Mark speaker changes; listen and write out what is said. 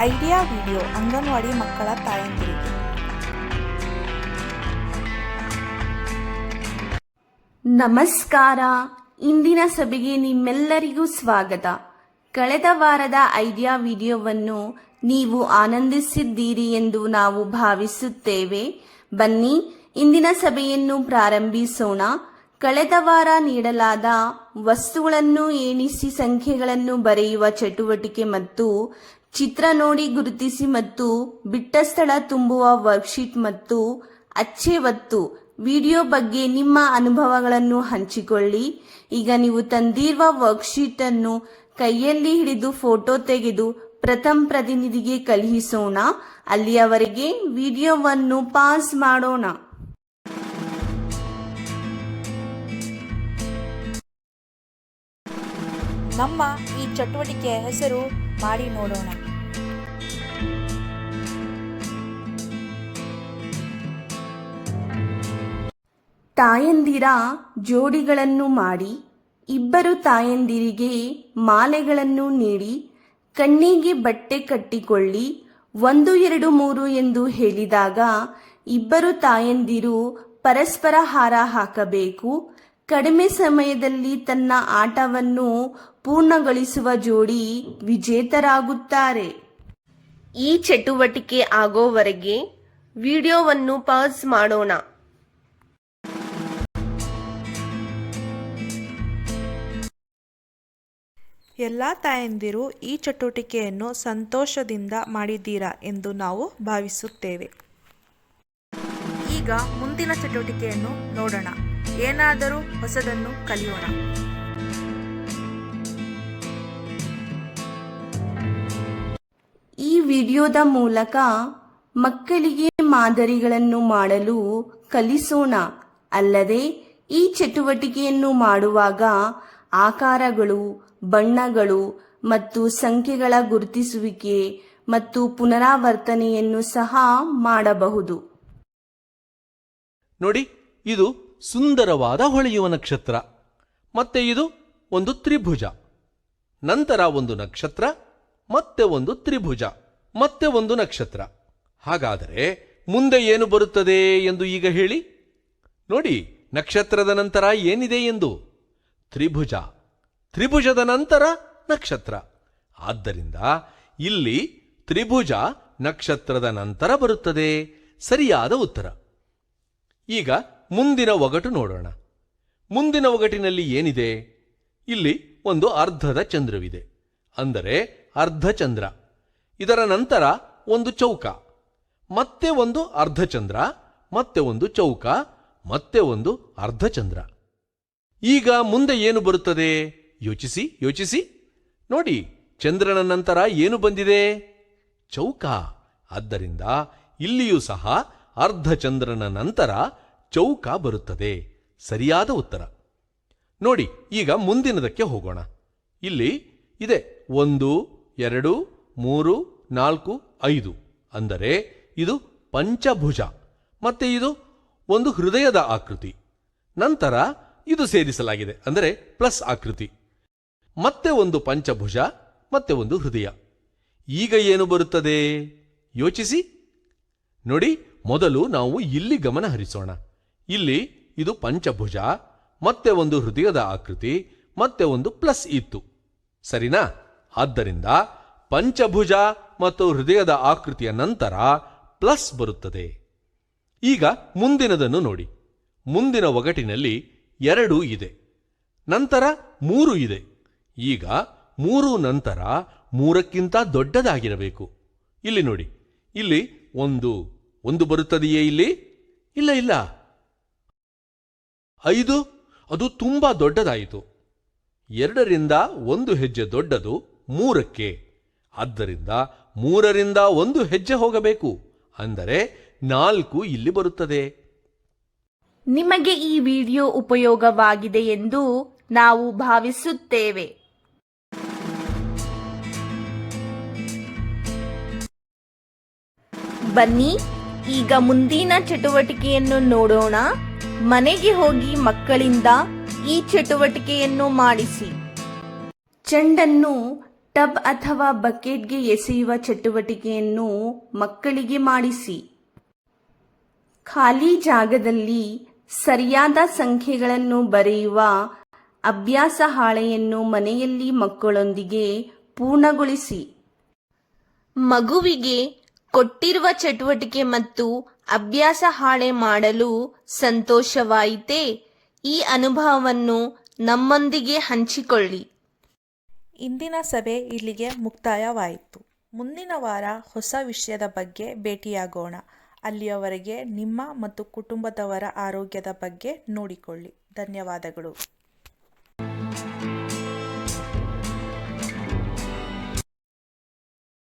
Speaker 1: Idea video anganwadi ಮಕ್ಕಳ ತಾಯಂದಿರಿಗೆ.
Speaker 2: ನಮಸ್ಕಾರ. ಇಂದಿನ ಸಭೆಗೆ ನಿಮ್ಮೆಲ್ಲರಿಗೂ ಸ್ವಾಗತ. ಕಳೆದ ವಾರದ ಐಡಿಯಾ ವಿಡಿಯೋವನ್ನು ನೀವು ಆನಂದಿಸಿದ್ದೀರಿ ಎಂದು ನಾವು ಭಾವಿಸುತ್ತೇವೆ. ಬನ್ನಿ, ಇಂದಿನ ಸಭೆಯನ್ನು ಪ್ರಾರಂಭಿಸೋಣ. ಕಳೆದ ವಾರ ನೀಡಲಾದ ವಸ್ತುಗಳನ್ನು ಎಣಿಸಿ ಸಂಖ್ಯೆಗಳನ್ನು ಬರೆಯುವ ಚಟುವಟಿಕೆ ಮತ್ತು ಚಿತ್ರ ನೋಡಿ ಗುರುತಿಸಿ ಮತ್ತು ಬಿಟ್ಟ ಸ್ಥಳ ತುಂಬುವ ವರ್ಕ್ಶೀಟ್ ಮತ್ತು ಅಚ್ಚೆ ಒತ್ತು. ವಿಡಿಯೋ ಬಗ್ಗೆ ನಿಮ್ಮ ಅನುಭವಗಳನ್ನು ಹಂಚಿಕೊಳ್ಳಿ. ಈಗ ನೀವು ತಂದಿರುವ ವರ್ಕ್ಶೀಟ್ ಅನ್ನು ಕೈಯಲ್ಲಿ ಹಿಡಿದು ಫೋಟೋ ತೆಗೆದು ಪ್ರಥಮ ಪ್ರತಿನಿಧಿಗೆ ಕಳುಹಿಸೋಣ. ಅಲ್ಲಿಯವರೆಗೆ ವಿಡಿಯೋವನ್ನು ಪಾಸ್ ಮಾಡೋಣ.
Speaker 1: ನಮ್ಮ ಈ ಚಟುವಟಿಕೆಯ ಹೆಸರು ಮಾಡಿ ನೋಡೋಣ.
Speaker 2: ತಾಯಂದಿರ ಜೋಡಿಗಳನ್ನು ಮಾಡಿ, ಇಬ್ಬರು ತಾಯಂದಿರಿಗೆ ಮಾಲೆಗಳನ್ನು ನೀಡಿ, ಕಣ್ಣಿಗೆ ಬಟ್ಟೆ ಕಟ್ಟಿಕೊಳ್ಳಿ, ಒಂದು, ಎರಡು, ಮೂರು ಎಂದು ಹೇಳಿದಾಗ ಇಬ್ಬರು ತಾಯಂದಿರು ಪರಸ್ಪರ ಹಾರ ಹಾಕಬೇಕು. ಕಡಿಮೆ ಸಮಯದಲ್ಲಿ ತನ್ನ ಆಟವನ್ನು ಪೂರ್ಣಗೊಳಿಸುವ ಜೋಡಿ ವಿಜೇತರಾಗುತ್ತಾರೆ. ಈ ಚಟುವಟಿಕೆ ಆಗೋವರೆಗೆ ವಿಡಿಯೋವನ್ನು ಪಾಸ್ ಮಾಡೋಣ.
Speaker 1: ಎಲ್ಲ ತಾಯಂದಿರು ಈ ಚಟುವಟಿಕೆಯನ್ನು ಸಂತೋಷದಿಂದ ಮಾಡಿದ್ದೀರಾ ಎಂದು ನಾವು ಭಾವಿಸುತ್ತೇವೆ. ಈಗ ಮುಂದಿನ ಚಟುವಟಿಕೆಯನ್ನು ನೋಡೋಣ. ಏನಾದರೂ ಹೊಸದನ್ನು ಕಲಿಯೋಣ.
Speaker 2: ಈ ವಿಡಿಯೋದ ಮೂಲಕ ಮಕ್ಕಳಿಗೆ ಮಾದರಿಗಳನ್ನು ಮಾಡಲು ಕಲಿಸೋಣ. ಅಲ್ಲದೆ ಈ ಚಟುವಟಿಕೆಯನ್ನು ಮಾಡುವಾಗ ಆಕಾರಗಳು ಬಣ್ಣಗಳು ಮತ್ತು ಸಂಖ್ಯೆಗಳ ಗುರುತಿಸುವಿಕೆ ಮತ್ತು ಪುನರಾವರ್ತನೆಯನ್ನು ಸಹ ಮಾಡಬಹುದು.
Speaker 3: ನೋಡಿ ಇದು ಸುಂದರವಾದ ಹೊಳೆಯುವ ನಕ್ಷತ್ರ. ಮತ್ತೆ ಇದು ಒಂದು ತ್ರಿಭುಜ. ನಂತರ ಒಂದು ನಕ್ಷತ್ರ, ಮತ್ತೆ ಒಂದು ತ್ರಿಭುಜ, ಮತ್ತೆ ಒಂದು ನಕ್ಷತ್ರ. ಹಾಗಾದರೆ ಮುಂದೆ ಏನು ಬರುತ್ತದೆ ಎಂದು ಈಗ ಹೇಳಿ. ನೋಡಿ, ನಕ್ಷತ್ರದ ನಂತರ ಏನಿದೆ ಎಂದು. ತ್ರಿಭುಜ, ತ್ರಿಭುಜದ ನಂತರ ನಕ್ಷತ್ರ. ಆದ್ದರಿಂದ ಇಲ್ಲಿ ತ್ರಿಭುಜ ನಕ್ಷತ್ರದ ನಂತರ ಬರುತ್ತದೆ. ಸರಿಯಾದ ಉತ್ತರ. ಈಗ ಮುಂದಿನ ಒಗಟು ನೋಡೋಣ. ಮುಂದಿನ ಒಗಟಿನಲ್ಲಿ ಏನಿದೆ? ಇಲ್ಲಿ ಒಂದು ಅರ್ಧದ ಚಂದ್ರವಿದೆ. ಅಂದರೆ ಅರ್ಧಚಂದ್ರ ಇದರ ನಂತರ ಒಂದು ಚೌಕ. ಮತ್ತೆ ಒಂದು ಅರ್ಧಚಂದ್ರ ಮತ್ತೆ ಒಂದು ಚೌಕ, ಮತ್ತೆ ಒಂದು ಅರ್ಧಚಂದ್ರ ಈಗ ಮುಂದೆ ಏನು ಬರುತ್ತದೆ? ಯೋಚಿಸಿ ಯೋಚಿಸಿ. ನೋಡಿ, ಚಂದ್ರನ ನಂತರ ಏನು ಬಂದಿದೆ? ಚೌಕ. ಆದ್ದರಿಂದ ಇಲ್ಲಿಯೂ ಸಹ ಅರ್ಧಚಂದ್ರನ ನಂತರ ಚೌಕ ಬರುತ್ತದೆ. ಸರಿಯಾದ ಉತ್ತರ. ನೋಡಿ, ಈಗ ಮುಂದಿನದಕ್ಕೆ ಹೋಗೋಣ. ಇಲ್ಲಿ ಇದೆ ಒಂದು, ಎರಡು, ಮೂರು, ನಾಲ್ಕು, ಐದು. ಅಂದರೆ ಇದು ಪಂಚಭುಜ. ಮತ್ತೆ ಇದು ಒಂದು ಹೃದಯದ ಆಕೃತಿ. ನಂತರ ಇದು ಸೇರಿಸಲಾಗಿದೆ, ಅಂದರೆ ಪ್ಲಸ್ ಆಕೃತಿ. ಮತ್ತೆ ಒಂದು ಪಂಚಭುಜ, ಮತ್ತೆ ಒಂದು ಹೃದಯ. ಈಗ ಏನು ಬರುತ್ತದೆ? ಯೋಚಿಸಿ. ನೋಡಿ, ಮೊದಲು ನಾವು ಇಲ್ಲಿ ಗಮನ ಹರಿಸೋಣ. ಇಲ್ಲಿ ಇದು ಪಂಚಭುಜ, ಮತ್ತೆ ಒಂದು ಹೃದಯದ ಆಕೃತಿ, ಮತ್ತೆ ಒಂದು ಪ್ಲಸ್ ಇತ್ತು. ಸರಿನಾ? ಆದ್ದರಿಂದ ಪಂಚಭುಜ ಮತ್ತು ಹೃದಯದ ಆಕೃತಿಯ ನಂತರ ಪ್ಲಸ್ ಬರುತ್ತದೆ. ಈಗ ಮುಂದಿನದನ್ನು ನೋಡಿ. ಮುಂದಿನ ಒಗಟಿನಲ್ಲಿ ಎರಡು ಇದೆ. ನಂತರ ಮೂರು ಇದೆ. ಈಗ ಮೂರು ನಂತರ ಮೂರಕ್ಕಿಂತ ದೊಡ್ಡದಾಗಿರಬೇಕು. ಇಲ್ಲಿ ನೋಡಿ. ಇಲ್ಲಿ ಒಂದು ಒಂದು ಬರುತ್ತದೆಯೇ ಇಲ್ಲಿ? ಇಲ್ಲ ಇಲ್ಲ. ಐದು? ಅದು ತುಂಬ ದೊಡ್ಡದಾಯಿತು. ಎರಡರಿಂದ ಒಂದು ಹೆಜ್ಜೆ ದೊಡ್ಡದು ಮೂರಕ್ಕೆ. ಆದ್ದರಿಂದ ಮೂರರಿಂದ ಒಂದು ಹೆಜ್ಜೆ ಹೋಗಬೇಕು. ಅಂದರೆ ನಾಲ್ಕು ಇಲ್ಲಿ ಬರುತ್ತದೆ.
Speaker 2: ನಿಮಗೆ ಈ ವಿಡಿಯೋ ಉಪಯೋಗವಾಗಿದೆ ಎಂದು ನಾವು ಭಾವಿಸುತ್ತೇವೆ. ಬನ್ನಿ, ಈಗ ಮುಂದಿನ ಚಟುವಟಿಕೆಯನ್ನು ನೋಡೋಣ. ಮನೆಗೆ ಹೋಗಿ ಮಕ್ಕಳಿಂದ ಈ ಚಟುವಟಿಕೆಯನ್ನು ಮಾಡಿಸಿ. ಚೆಂಡನ್ನು ಟಬ್ ಅಥವಾ ಬಕೆಟ್ಗೆ ಎಸೆಯುವ ಚಟುವಟಿಕೆಯನ್ನು ಮಕ್ಕಳಿಗೆ ಮಾಡಿಸಿ. ಖಾಲಿ ಜಾಗದಲ್ಲಿ ಸರಿಯಾದ ಸಂಖ್ಯೆಗಳನ್ನು ಬರೆಯುವ ಅಭ್ಯಾಸ ಹಾಳೆಯನ್ನು ಮನೆಯಲ್ಲಿ ಮಕ್ಕಳೊಂದಿಗೆ ಪೂರ್ಣಗೊಳಿಸಿ. ಮಗುವಿಗೆ ಕೊಟ್ಟಿರುವ ಚಟುವಟಿಕೆ ಮತ್ತು ಅಭ್ಯಾಸ ಹಾಳೆ ಮಾಡಲು ಸಂತೋಷವಾಯಿತೇ? ಈ ಅನುಭವವನ್ನು ನಮ್ಮೊಂದಿಗೆ ಹಂಚಿಕೊಳ್ಳಿ.
Speaker 1: ಇಂದಿನ ಸಭೆ ಇಲ್ಲಿಗೆ ಮುಕ್ತಾಯವಾಯಿತು. ಮುಂದಿನ ವಾರ ಹೊಸ ವಿಷಯದ ಬಗ್ಗೆ ಭೇಟಿಯಾಗೋಣ. ಅಲ್ಲಿಯವರೆಗೆ ನಿಮ್ಮ ಮತ್ತು ಕುಟುಂಬದವರ ಆರೋಗ್ಯದ ಬಗ್ಗೆ ನೋಡಿಕೊಳ್ಳಿ. ಧನ್ಯವಾದಗಳು.